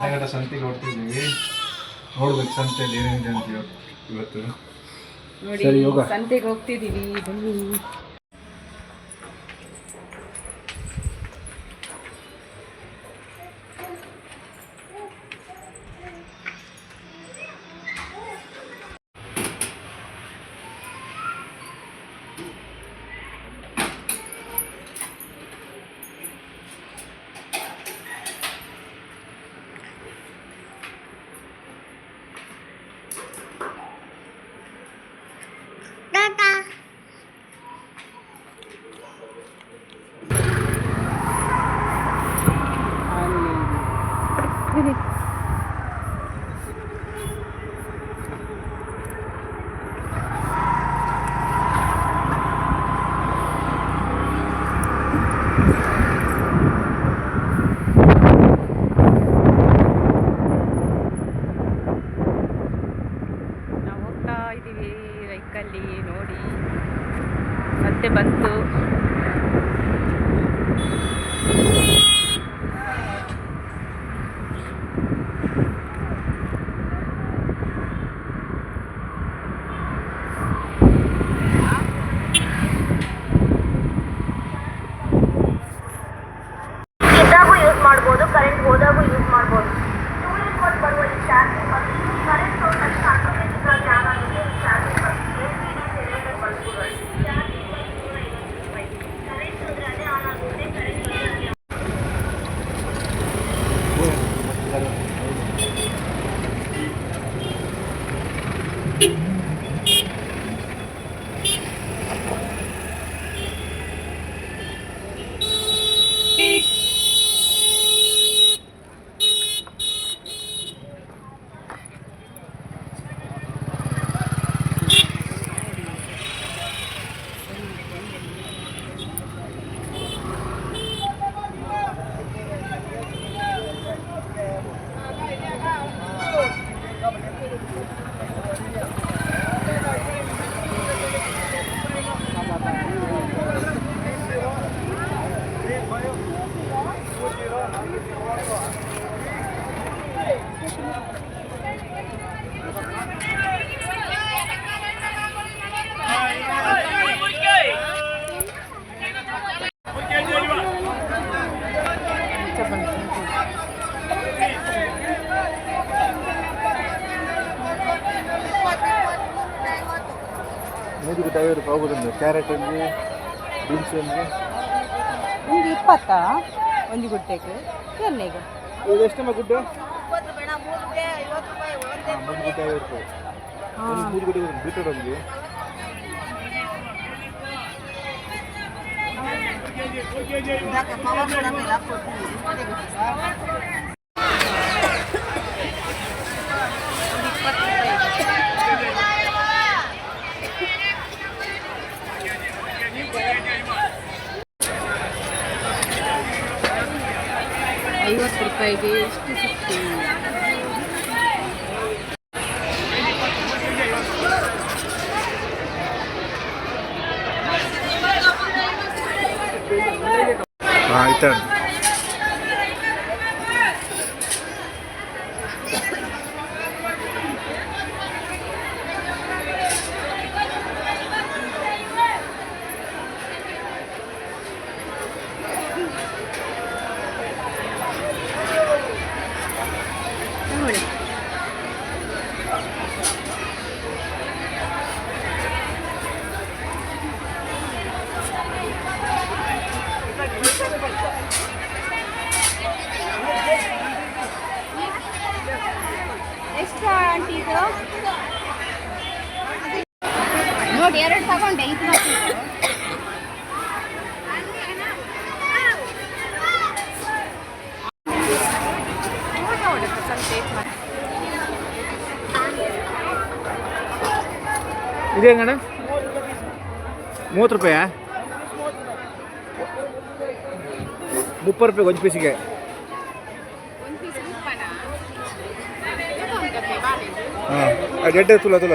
ನಗರ ಸಂತೆಗೆ ಹೊರಟಿದ್ದೀವಿ ನೋಡ್ಬೇಕು ಸಂತೆಯಲ್ಲಿ ಏನೇನಿದೆ ಅಂತ ಇವತ್ತು. ನೋಡಿ ಸಂತೆಗೆ ಹೋಗ್ತಿದೀವಿ ಬನ್ನಿ ಅಲ್ಲಿ ನಾವು ಹೋಗ್ತಾ ಇದ್ದೀವಿ ಬೈಕಲ್ಲಿ ನೋಡಿ ಮತ್ತೆ ಬಂತು. ಯೂಸ್ ಮಾಡ್ಬೋದು ಕರೆಂಟ್ ಹೋದಾಗೂ ಯೂಸ್ ಮಾಡ್ಬೋದು ಟೂಲ್ ಕೊಟ್ಟು ಬರುವ ಈ ಚಾರ್ಜಿಂಗ್ ಮತ್ತು ಕರೆಂಟ್ ಹೋದಾಗ ಆಟೋಮೆಟಿಕ್ ಆಗಿ ಆನ್ ಆಗುತ್ತೆ ಈ ಚಾರ್ಜಿಂಗ್ ಮತ್ತು ಎಲ್ ಸಿ ಡಿ ಜನರೇಟರ್ ಬಲ್ಬುಗಳು ಚಾರ್ಜಿಂಗ್ ಮತ್ತು ನೂರ ಐವತ್ತು ರೂಪಾಯಿ ಕರೆಂಟ್ ಹೋದ್ರೆ ಅದೇ ಆನ್ ಆಗುತ್ತೆ ಕರೆಂಟ್ ಹೋದ್ರೆ ಅದೇ ಮೂರು ರೂಪಾಯಿ ಹೋಗೋದಂದ್ರೆ ಕ್ಯಾರೆಟ್ ಒಂದು ಬೀನ್ಸ್ ಒಂದು ಒಂದು ಇಪ್ಪತ್ತ? ಒಂದು ಗುಟ್ಟೆಗೆ ಈಗ ಇದು ಎಷ್ಟಮ್ಮ ಗುಡ್ಡು? ಹಾಂ ಮೂರು ಗುಡ್ಡೆ. ಐವತ್ತು ರೂಪಾಯಿ. ಒಂದು ಮೂರು ಗುಡ್ಡೆ ಬೀಟ್ರೋಟ್ ಒಂದು ಐವತ್ತು ರೂಪಾಯಿಗೆ ಎಷ್ಟು ಸಿಕ್ತು? ಹಾಂ ಆಯ್ತಾ ಇದೆ ಹೆಂಗಣ್ಣ ಮೂವತ್ತು ರೂಪಾಯಾ? ಮುಪ್ಪತ್ತು ರೂಪಾಯಿ ಒಂದು ಪೀಸಿಗೆ ಹಾಂ. ಎಡ್ಡೆ ತುಲ ತುಲ.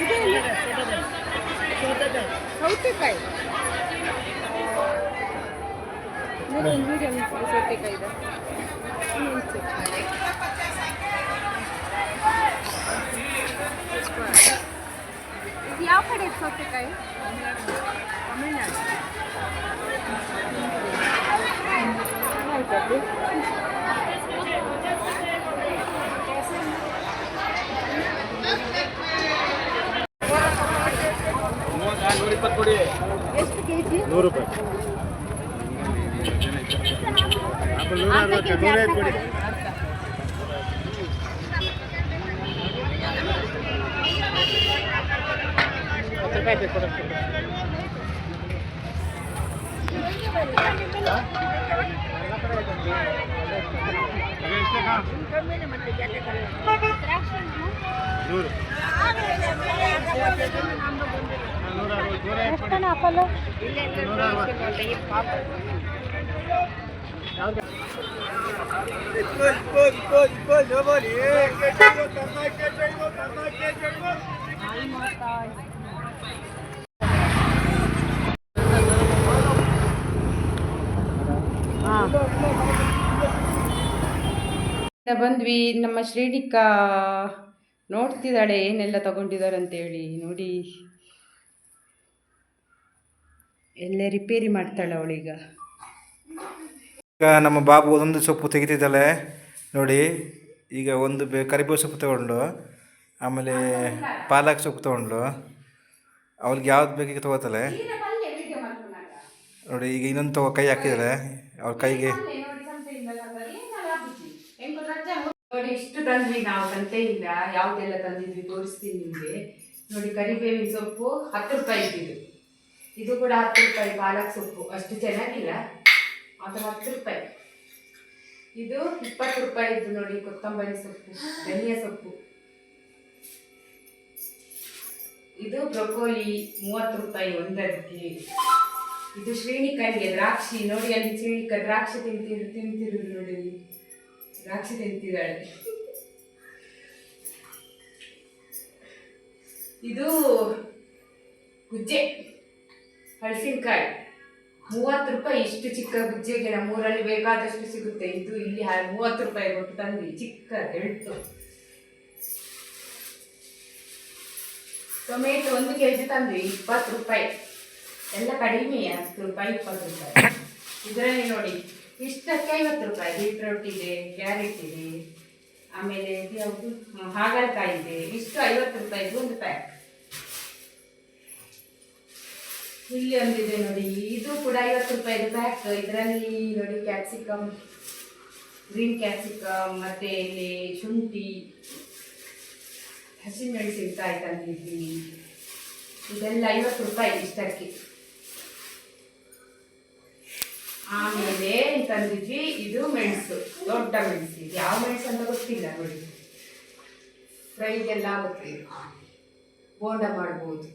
ಯಾವ ಕಡೆ ಸೌತೆಕಾಯಿ ತಮಿಳ್ನಾಡು ನೂರು ರೂಪಾಯಿ. ನೂರ ಅರವತ್ತು ನೂರ ಅರವತ್ತು ಬಂದ್ವಿ ನಮ್ಮ ಶ್ರೇಣಿಕಾ ನೋಡ್ತಿದ್ದಾಳೆ ಏನೆಲ್ಲ ತಗೊಂಡಿದ್ದಾರೆ ಅಂತೇಳಿ ನೋಡಿ. ಎಲ್ಲೇ ರಿಪೇರಿ ಮಾಡ್ತಾಳೆ ಅವಳೀಗ. ಈಗ ನಮ್ಮ ಬಾಬು ಒಂದೊಂದು ಸೊಪ್ಪು ತೆಗಿತಿದ್ದಾಳೆ. ನೋಡಿ, ಈಗ ಒಂದು ಬೇ, ಕರಿಬೇವು ಸೊಪ್ಪು ತಗೊಂಡು, ಆಮೇಲೆ ಪಾಲಕ್ ಸೊಪ್ಪು ತಗೊಂಡು, ಅವ್ಳಿಗೆ ಯಾವ್ದು ಬೇಕಿಗೆ ತಗೋತಾಳೆ. ನೋಡಿ, ಈಗ ಇನ್ನೊಂದು ತಗೋ, ಕೈ ಹಾಕಿದಾಳೆ. ಅವ್ರ ಕೈಗೆ ನೋಡಿ, ಇಷ್ಟು ತಂದ್ವಿ ನಾವು ತಂತೆಯಿಂದ ಯಾವುದೆಲ್ಲ ತಂದಿದ್ವಿ ತೋರಿಸ್ತೀನಿ ನಿಮಗೆ. ನೋಡಿ, ಕರಿಬೇವಿನ ಸೊಪ್ಪು ಹತ್ತು ರೂಪಾಯಿ ಇದ್ದಿದ್ದು. ಇದು ಕೂಡ ಹತ್ತು ರೂಪಾಯಿ ಪಾಲಕ್ ಸೊಪ್ಪು. ಅಷ್ಟು ಚೆನ್ನಾಗಿಲ್ಲ. ಅದು ಹತ್ತು ರೂಪಾಯಿ. ಇದು ಇಪ್ಪತ್ತು ರೂಪಾಯಿ ಇದ್ದು ನೋಡಿ, ಕೊತ್ತಂಬರಿ ಸೊಪ್ಪು, ಧನಿಯಾ ಸೊಪ್ಪು. ಇದು ಬ್ರೊಕೋಲಿ ಮೂವತ್ತು ರೂಪಾಯಿ ಒಂದಕ್ಕೆ ಇದು ಶ್ರೇಣಿಕನಿಗೆ ದ್ರಾಕ್ಷಿ ನೋಡಿ, ಅಲ್ಲಿ ಶ್ರೀನಿಕ ದ್ರಾಕ್ಷಿ ತಿಂತಿರು ತಿಂತಿರುದು ನೋಡಿ. ದ್ರಾಕ್ಷಿ ತಿಂತಿದ್ದಾಳೆ. ಇದು ಗುಜ್ಜೆ ಹಳಸಿನಕಾಯಿ ಮೂವತ್ತು ರೂಪಾಯಿ ಇಷ್ಟು ಚಿಕ್ಕ ಗುಜ್ಜೆಗೆ ನಮ್ಮೂರಲ್ಲಿ ಬೇಕಾದಷ್ಟು ಸಿಗುತ್ತೆ. ಇದು ಇಲ್ಲಿ ಮೂವತ್ತು ರೂಪಾಯಿ ಕೊಟ್ಟು ತಂದ್ವಿ. ಚಿಕ್ಕ ಎಳ್ತು. ಟೊಮೆಟೊ ಒಂದು ಕೆ ಜಿ ತಂದ್ವಿ. ಇಪ್ಪತ್ತು ರೂಪಾಯಿ. ಎಲ್ಲ ಕಡಿಮೆ ಹತ್ತು ರೂಪಾಯಿ, ಇಪ್ಪತ್ತು ರೂಪಾಯಿ. ಇದರಲ್ಲಿ ನೋಡಿ, ಇಷ್ಟಕ್ಕೆ ಐವತ್ತು ರೂಪಾಯಿ. ಬೀಟ್ರೋಟ್ ಇದೆ, ಕ್ಯಾರೆಟ್ ಇದೆ, ಆಮೇಲೆ ಯಾವುದು? ಹಾಗಲಕಾಯಿ ಇದೆ. ಇಷ್ಟು ಐವತ್ತು ರೂಪಾಯಿ ಒಂದು ಪ್ಯಾಕ್ ಇಲ್ಲಿ ಒಂದಿದೆ ನೋಡಿ. ಇದು ಕೂಡ ಐವತ್ತು ರೂಪಾಯಿ ಪ್ಯಾಕ್ ಇದರಲ್ಲಿ ನೋಡಿ ಕ್ಯಾಪ್ಸಿಕಮ್ ಗ್ರೀನ್ ಕ್ಯಾಪ್ಸಿಕಮ್ ಮತ್ತೆ ಇಲ್ಲಿ ಶುಂಠಿ ಹಸಿಮೆಣಸಿನ್ಕಾಯಿ ತಂದಿದ್ದೀನಿ ಇದೆಲ್ಲ ಐವತ್ತು ರೂಪಾಯಿ ಇಷ್ಟಕ್ಕೆ. ಆಮೇಲೆ ತಂದಿದ್ವಿ ಇದು ಮೆಣಸು, ದೊಡ್ಡ ಮೆಣಸು. ಇದು ಯಾವ ಮೆಣಸು ಅಂತ ಗೊತ್ತಿಲ್ಲ ನೋಡಿ. ಫ್ರೈಗೆಲ್ಲ ಆಗುತ್ತೆ. ಬೋಂಡ ಮಾಡ್ಬೋದು?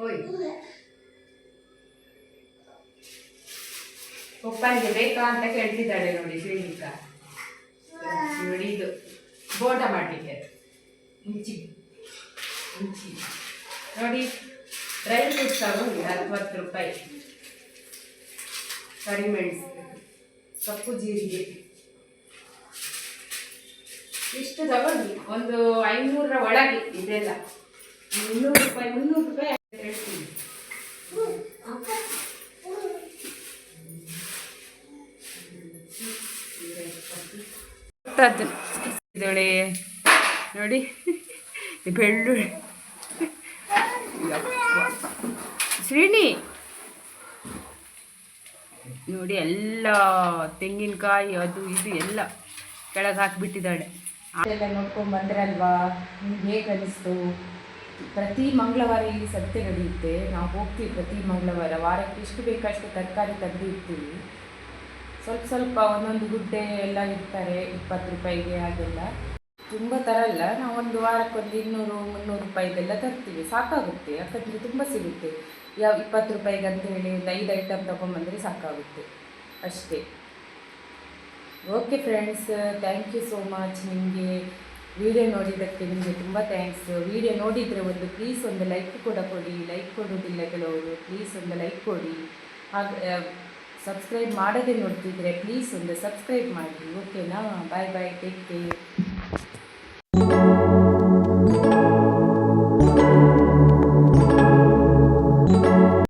ಓಯ್ ಬೇಕಾ ಅಂತ ಕೇಳ್ತಿದ್ದಾಳೆ ನೋಡಿ ಶ್ರೀನಿಕಾ. ನೋಡಿ ಇದು. ಬೋಟ ಮಾಡಲಿಕ್ಕೆ. ಮುಂಚಿ ಮುಂಚಿ ನೋಡಿ ಡ್ರೈ ಫ್ರೂಟ್ಸ್ ತಗೊಂಡು ಅರವತ್ತು ರೂಪಾಯಿ. ಕರಿಮೆಣಸು ಸೊಪ್ಪು ಜೀರಿಗೆ. ಇಷ್ಟು ತಗೊಂಡು ಒಂದು ಐನೂರರ ಒಳಗೆ ಇದೆಲ್ಲ. ಮುನ್ನೂರು ರೂಪಾಯಿ ಮುನ್ನೂರು ರೂಪಾಯಿ ನೋಡಿ ಬೆಳ್ಳುಳ್ಳಿ. ಶ್ರೀನಿ. ನೋಡಿ ಎಲ್ಲ ತೆಂಗಿನಕಾಯಿ ಅದು ಇದು ಎಲ್ಲ ಕೆಳಗೆ ಹಾಕಿಬಿಟ್ಟಿದ್ದಾಳೆ. ಎಲ್ಲ ನೋಡ್ಕೊಂಡು ಬಂದ್ರಲ್ವಾ ನಿಮ್ಗೆ ಹೇಗೆ ಅನಿಸ್ತು? ಪ್ರತಿ ಮಂಗಳವಾರ ಇಲ್ಲಿ ಸಂತೆ ನಡೆಯುತ್ತೆ. ನಾವು ಹೋಗ್ತೀವಿ ಪ್ರತಿ ಮಂಗಳವಾರ. ವಾರಕ್ಕೆ ಎಷ್ಟು ಬೇಕಷ್ಟು ತರಕಾರಿ ತಂದು ಇರ್ತೀವಿ ಸ್ವಲ್ಪ ಸ್ವಲ್ಪ ಒಂದೊಂದು ಗುಡ್ಡೆ ಎಲ್ಲ ಇರ್ತಾರೆ ಇಪ್ಪತ್ತು ರೂಪಾಯಿಗೆ ಹಾಗೆಲ್ಲ. ತುಂಬ ತರಲ್ಲ ನಾವು ಒಂದು ವಾರಕ್ಕೊಂದು ಇನ್ನೂರು, ಮುನ್ನೂರು ರೂಪಾಯಿದೆಲ್ಲ ತರ್ತೀವಿ. ಸಾಕಾಗುತ್ತೆ. ಯಾಕಂದರೆ ತುಂಬ ಸಿಗುತ್ತೆ. ಯಾವ ಇಪ್ಪತ್ತು ರೂಪಾಯಿಗೆ ಅಂತ ಹೇಳಿ ಒಂದು ಐದು ಐಟಮ್ ತೊಗೊಂಬಂದರೆ ಸಾಕಾಗುತ್ತೆ. ಅಷ್ಟೇ. Okay friends, thank you so much ನಿಮಗೆ. ವಿಡಿಯೋ ನೋಡಿದ್ದಕ್ಕೆ ನಿಮಗೆ ತುಂಬ ಥ್ಯಾಂಕ್ಸ್ ವಿಡಿಯೋ ನೋಡಿದರೆ ಒಂದು ಪ್ಲೀಸ್ ಒಂದು ಲೈಕ್ ಕೂಡ ಕೊಡಿ. ಲೈಕ್ ಕೊಡೋದಿಲ್ಲ ಕೆಲವರು ಪ್ಲೀಸ್ ಒಂದು ಲೈಕ್ ಕೊಡಿ. ಹಾಗೆ ಸಬ್ಸ್ಕ್ರೈಬ್ ಮಾಡದೆ ನೋಡ್ತಿದ್ರೆ ಪ್ಲೀಸ್ ಒಂದು ಸಬ್ಸ್ಕ್ರೈಬ್ ಮಾಡಿ. ಓಕೆನಾ ಬಾಯ್ ಬಾಯ್ ಟೇಕ್ ಕೇರ್